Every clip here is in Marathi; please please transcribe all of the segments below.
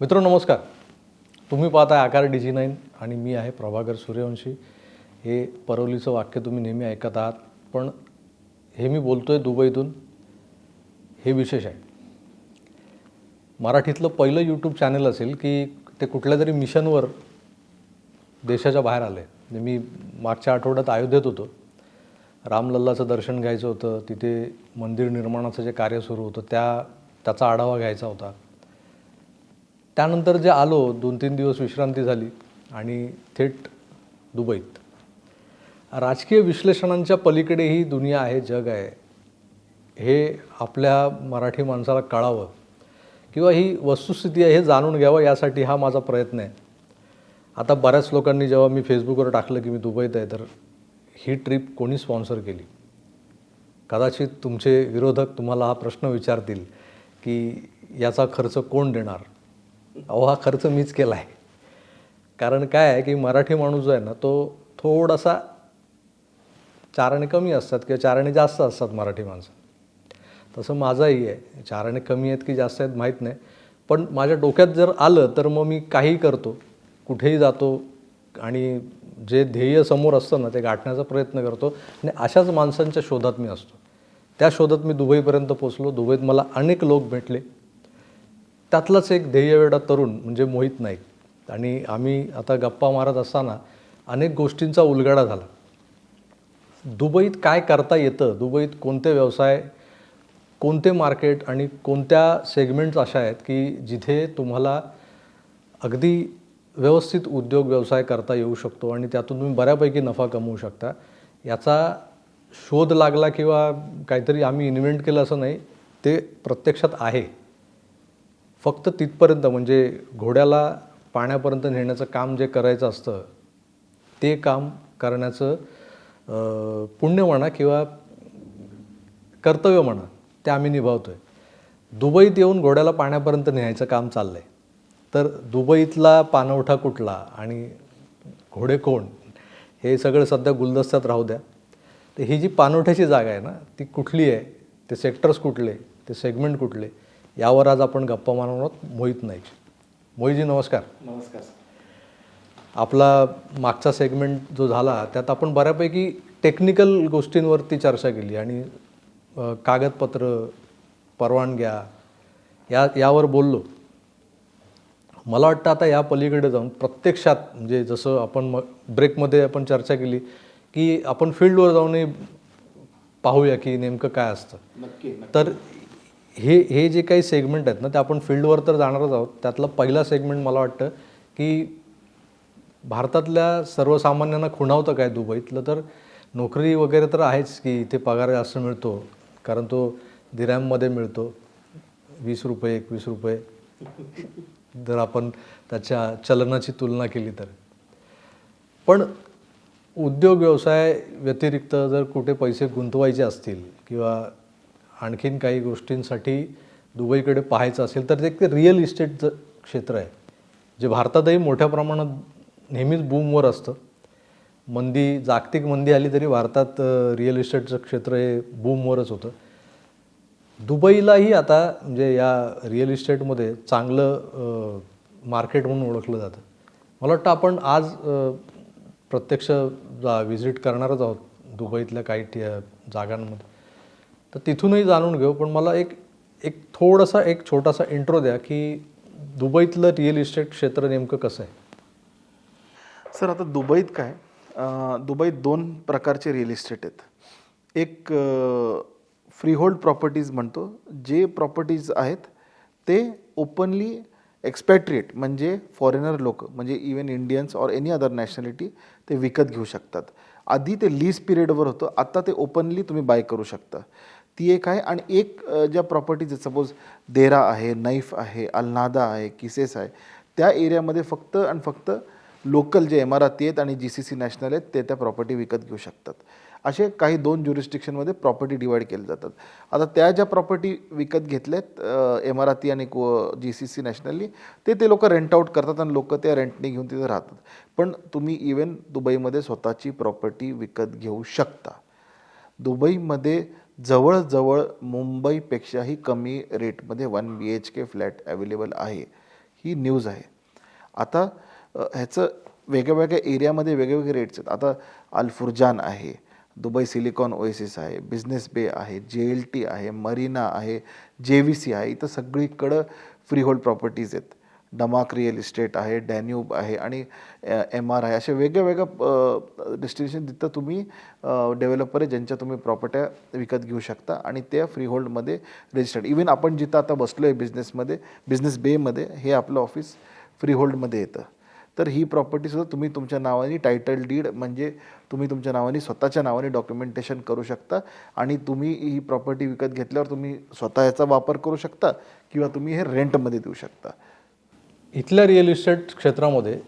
मित्र नमस्कार. तुम्ही पाहताय आकार डी नाईन आणि मी आहे प्रभाकर सूर्यवंशी. हे परवलीचं वाक्य तुम्ही नेहमी ऐकत आहात पण हे मी बोलतो आहे दुबईतून. हे विशेष आहे. मराठीतलं पहिलं यूट्यूब चॅनल असेल की ते कुठल्या तरी मिशनवर देशाच्या बाहेर आले म्हणजे मी मागच्या आठवड्यात अयोध्येत होतो. रामलल्लाचं दर्शन घ्यायचं होतं. तिथे मंदिर निर्माणाचं जे कार्य सुरू होतं त्या त्याचा आढावा घ्यायचा होता. त्यानंतर जे आलो दोन तीन दिवस विश्रांती झाली आणि थेट दुबईत. राजकीय विश्लेषणांच्या पलीकडे ही दुनिया आहे जग आहे. हे आपल्या मराठी माणसाला कळावं किंवा ही वस्तुस्थिती आहे हे जाणून घ्यावं यासाठी हा माझा प्रयत्न आहे. आता बऱ्याच लोकांनी जेव्हा मी फेसबुकवर टाकलं की मी दुबईत आहे तर ही ट्रिप कोणी स्पॉन्सर केली? कदाचित तुमचे विरोधक तुम्हाला हा प्रश्न विचारतील की याचा खर्च कोण देणार? अहो हा खर्च मीच केला आहे कारण काय आहे की मराठी माणूस जो आहे ना तो थोडासा चारणे कमी असतात किंवा चारणे जास्त असतात मराठी माणसं. तसं माझंही आहे. चारणे कमी आहेत की जास्त आहेत माहीत नाही. पण माझ्या डोक्यात जर आलं तर मग मी काही करतो. कुठेही जातो आणि जे ध्येय समोर असतं ना ते गाठण्याचा प्रयत्न करतो. आणि अशाच माणसांच्या शोधात मी असतो. त्या शोधात मी दुबईपर्यंत पोचलो. दुबईत मला अनेक लोक भेटले. त्यातलाच एक ध्येयवेडा तरुण म्हणजे मोहित नाईक. आणि आम्ही आता गप्पा मारत असताना अनेक गोष्टींचा उलगडा झाला. दुबईत काय करता येतं? दुबईत कोणते व्यवसाय कोणते मार्केट आणि कोणत्या सेगमेंट्स अशा आहेत की जिथे तुम्हाला अगदी व्यवस्थित उद्योग व्यवसाय करता येऊ शकतो आणि त्यातून तुम्ही बऱ्यापैकी नफा कमवू शकता? याचा शोध लागला किंवा काहीतरी आम्ही इन्व्हेंट केलं असं नाही ते प्रत्यक्षात आहे. फक्त तिथपर्यंत म्हणजे घोड्याला पाण्यापर्यंत नेण्याचं काम जे करायचं असतं ते काम करण्याचं पुण्य म्हणा किंवा कर्तव्य म्हणा ते आम्ही निभावतो आहे दुबईत येऊन घोड्याला पाण्यापर्यंत न्यायचं काम चाललं आहे तर दुबईतला पाणवठा कुठला आणि घोडे कोण हे सगळं सध्या गुलदस्त्यात राहू द्या. तर ही जी पाणवठ्याची जागा आहे ना ती कुठली आहे ते सेक्टर्स कुठले ते सेगमेंट कुठले यावर आज आपण गप्पा मारणार आहोत. मोहित नाईक. मोहितजी नमस्कार. नमस्कार आपला मागचा सेगमेंट जो झाला त्यात आपण बऱ्यापैकी टेक्निकल गोष्टींवरती चर्चा केली आणि कागदपत्र परवानग्या या यावर बोललो. मला वाटतं आता या पलीकडे जाऊन प्रत्यक्षात म्हणजे जसं आपण मग ब्रेकमध्ये आपण चर्चा केली की आपण फील्डवर जाऊनही पाहूया की नेमकं काय असतं. नक्की. तर हे हे जे काही सेगमेंट आहेत ना ते आपण फील्डवर तर जाणारच आहोत. त्यातला पहिला सेगमेंट मला वाटतं की भारतातल्या सर्वसामान्यांना खुणावतं काय दुबईतलं? तर नोकरी वगैरे तर आहेच की इथे पगार जास्त मिळतो कारण तो दिरॅममध्ये मिळतो. वीस रुपये एकवीस रुपये. जर आपण त्याच्या चलनाची तुलना केली तर. पण उद्योग व्यवसाय व्यतिरिक्त जर कुठे पैसे गुंतवायचे असतील किंवा आणखीन काही गोष्टींसाठी दुबईकडे पाहायचं असेल तर ते एक रिअल इस्टेटचं क्षेत्र आहे जे भारतातही मोठ्या प्रमाणात नेहमीच बूमवर असतं. मंदी जागतिक मंदी आली तरी भारतात रिअल इस्टेटचं क्षेत्र हे बूमवरच होतं. दुबईलाही आता म्हणजे या रिअल इस्टेटमध्ये चांगलं मार्केट म्हणून ओळखलं जातं. मला वाटतं आपण आज प्रत्यक्ष जा व्हिजिट करणारच आहोत दुबईतल्या काही जागांमध्ये. तर तिथूनही जाणून घेऊ. पण मला एक एक थोडासा एक छोटासा इंट्रो द्या की दुबईतलं रिअल इस्टेट क्षेत्र नेमकं कसं आहे? सर आता दुबईत काय? दुबईत दोन प्रकारचे रिअल इस्टेट आहेत. एक फ्रीहोल्ड प्रॉपर्टीज म्हणतो. जे प्रॉपर्टीज आहेत ते ओपनली एक्सपॅट्रिएट म्हणजे फॉरेनर लोक म्हणजे even Indians or any other nationality ते विकत घेऊ शकतात. आधी ते लीज पिरियडवर होतं. आत्ता ते ओपनली तुम्ही बाय करू शकता. ती एक आहे आणि एक ज्या प्रॉपर्टीज आहेत सपोज देरा आहे नाईफ आहे अल्नादा आहे किसेस आहे त्या एरियामध्ये फक्त आणि फक्त लोकल जे इमारती आहेत आणि जी सी सी नॅशनल आहेत ते त्या प्रॉपर्टी विकत घेऊ शकतात. असे काही दोन ज्युरिस्टिक्शनमध्ये प्रॉपर्टी डिवाईड केले जातात. आता त्या ज्या प्रॉपर्टी विकत घेतल्यात इमारती आणि जी सी सी नॅशनली ते ते लोक रेंट आउट करतात आणि लोक त्या रेंटने घेऊन तिथे राहतात. पण तुम्ही इवन दुबईमध्ये स्वतःची प्रॉपर्टी विकत घेऊ शकता. दुबईमध्ये जवळजवळ मुंबईपेक्षाही कमी रेटमध्ये one B H K flat available आहे. ही न्यूज आहे. आता ह्याचं वेगळ्या वेगळ्या एरियामध्ये वेगवेगळे रेट्स आहेत. आता अल्फुरजान आहे दुबई सिलिकॉन ओएसिस आहे बिझनेस बे आहे जे एल टी आहे मरीना आहे जे व्ही सी आहे इथं सगळीकडं फ्री होल्ड प्रॉपर्टीज आहेत. डमाक रिअल इस्टेट आहे डॅन्यूब आहे आणि एम आर आहे. अशा वेगळ्या वेगळ्या डेस्टिनेशन तिथं तुम्ही डेव्हलपर आहे ज्यांच्या तुम्ही प्रॉपर्ट्या विकत घेऊ शकता आणि त्या फ्री होल्डमध्ये रजिस्टर्ड इवन आपण जिथं आता बसलो आहे बिझनेसमध्ये बिझनेस बेमध्ये हे आपलं ऑफिस फ्री होल्डमध्ये येतं. तर ही प्रॉपर्टीसुद्धा तुम्ही तुमच्या नावाने टायटल डीड म्हणजे तुम्ही तुमच्या नावाने स्वतःच्या नावाने डॉक्युमेंटेशन करू शकता आणि तुम्ही ही प्रॉपर्टी विकत घेतल्यावर तुम्ही स्वतः याचा वापर करू शकता किंवा तुम्ही हे रेंटमध्ये देऊ शकता. इथल्या रिअल इस्टेट क्षेत्रामध्ये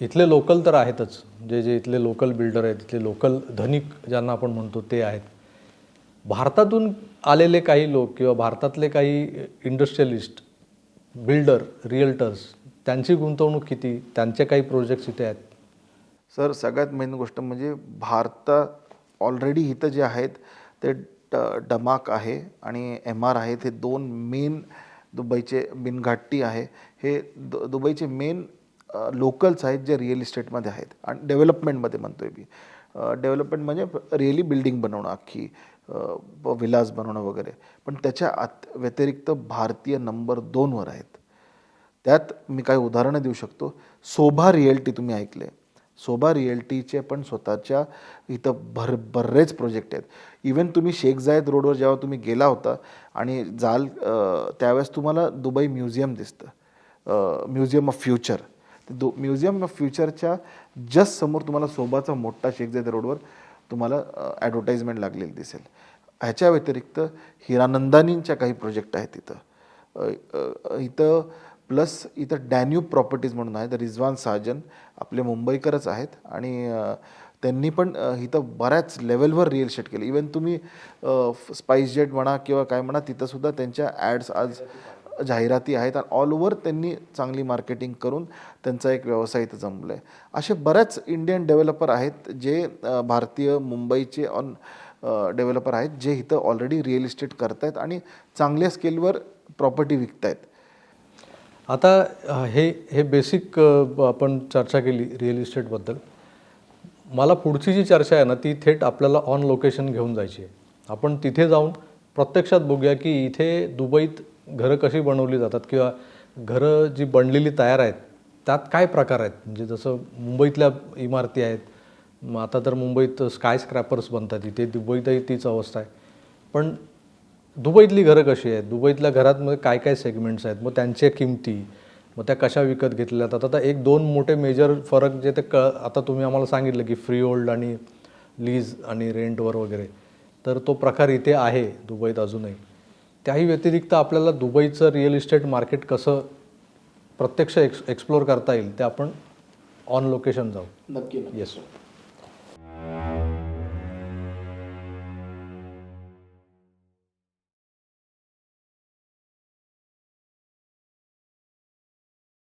इथले लोकल तर आहेतच. जे जे इथले लोकल बिल्डर आहेत इथले लोकल धनिक ज्यांना आपण म्हणतो ते आहेत. भारतातून आलेले काही लोक किंवा भारतातले काही इंडस्ट्रियलिस्ट बिल्डर रिअल्टर्स त्यांची गुंतवणूक किती? त्यांचे काही प्रोजेक्ट्स इथे आहेत. सर सगळ्यात मेन गोष्ट म्हणजे भारतात ऑलरेडी इथं जे आहेत ते ड डमाक आहे आणि एम आर आहेत हे दोन मेन दुबईचे बिनघाट्टी आहे. हे दु दुबईचे मेन लोकल्स आहेत जे रिअल इस्टेटमध्ये आहेत. आणि डेव्हलपमेंटमध्ये म्हणतो आहे मी. डेव्हलपमेंट म्हणजे रिअली बिल्डिंग बनवणं अख्खी विलास बनवणं वगैरे. पण त्याच्या आत व्यतिरिक्त भारतीय नंबर दोनवर आहेत. त्यात मी काही उदाहरणं देऊ शकतो. सोभा रिअल्टी तुम्ही ऐकले सोबा रिअल्टीचे पण स्वतःच्या इथं भर बरेच प्रोजेक्ट आहेत. इवन तुम्ही शेख जायद रोडवर जेव्हा तुम्ही गेला होता आणि जाल त्यावेळेस तुम्हाला दुबई म्युझियम दिसतं. Museum of future. The museum of फ्युचरच्या just समोर तुम्हाला सोबाचा मोठा शेख जायद रोडवर तुम्हाला ॲडव्हर्टाईजमेंट लागलेली दिसेल. ह्याच्या व्यतिरिक्त हिरानंदानींच्या काही प्रोजेक्ट आहेत तिथं इथं प्लस इथं डॅन्यूब प्रॉपर्टीज म्हणून आहेत रिझवान साजन आपले मुंबईकरच आहेत आणि त्यांनी पण इथं बऱ्याच लेवलवर रिअल शेट केलं. इवन तुम्ही स्पाइस जेट म्हणा किंवा काय म्हणा तिथंसुद्धा त्यांच्या ॲड्स आज जाहिराती आहेत आणि ऑल ओव्हर त्यांनी चांगली मार्केटिंग करून त्यांचा एक व्यवसाय इथं जमला आहे असे बऱ्याच इंडियन डेव्हलपर आहेत जे भारतीय मुंबईचे ऑन डेव्हलपर आहेत जे इथं ऑलरेडी रिअल इस्टेट करतायत आणि चांगल्या स्केलवर प्रॉपर्टी विकतायत. आता हे हे बेसिक आपण चर्चा केली रिअल इस्टेटबद्दल मला पुढची जी चर्चा आहे ना ती थेट आपल्याला ऑन लोकेशन घेऊन जायची आहे. आपण तिथे जाऊन प्रत्यक्षात बघूया की इथे दुबईत घरं कशी बनवली जातात किंवा घरं जी बनलेली तयार आहेत त्यात काय प्रकार आहेत? म्हणजे जसं मुंबईतल्या इमारती आहेत मग आता तर मुंबईत स्काय स्क्रॅपर्स बनतात इथे दुबईतही तीच अवस्था आहे. पण दुबईतली घरं कशी आहेत? दुबईतल्या घरात मग काय काय सेगमेंट्स आहेत? मग त्यांच्या किमती मग त्या कशा विकत घेतल्या जातात? आता एक दोन मोठे मेजर फरक जे ते क आता तुम्ही आम्हाला सांगितलं की फ्री होल्ड आणि लीज आणि रेंटवर वगैरे. तर तो प्रकार इथे आहे दुबईत अजूनही. त्याही व्यतिरिक्त आपल्याला दुबईचं रिअल इस्टेट मार्केट कसं प्रत्यक्ष एक्स एक्सप्लोअर करता येईल ते आपण ऑन लोकेशन जाऊ. नक्की येस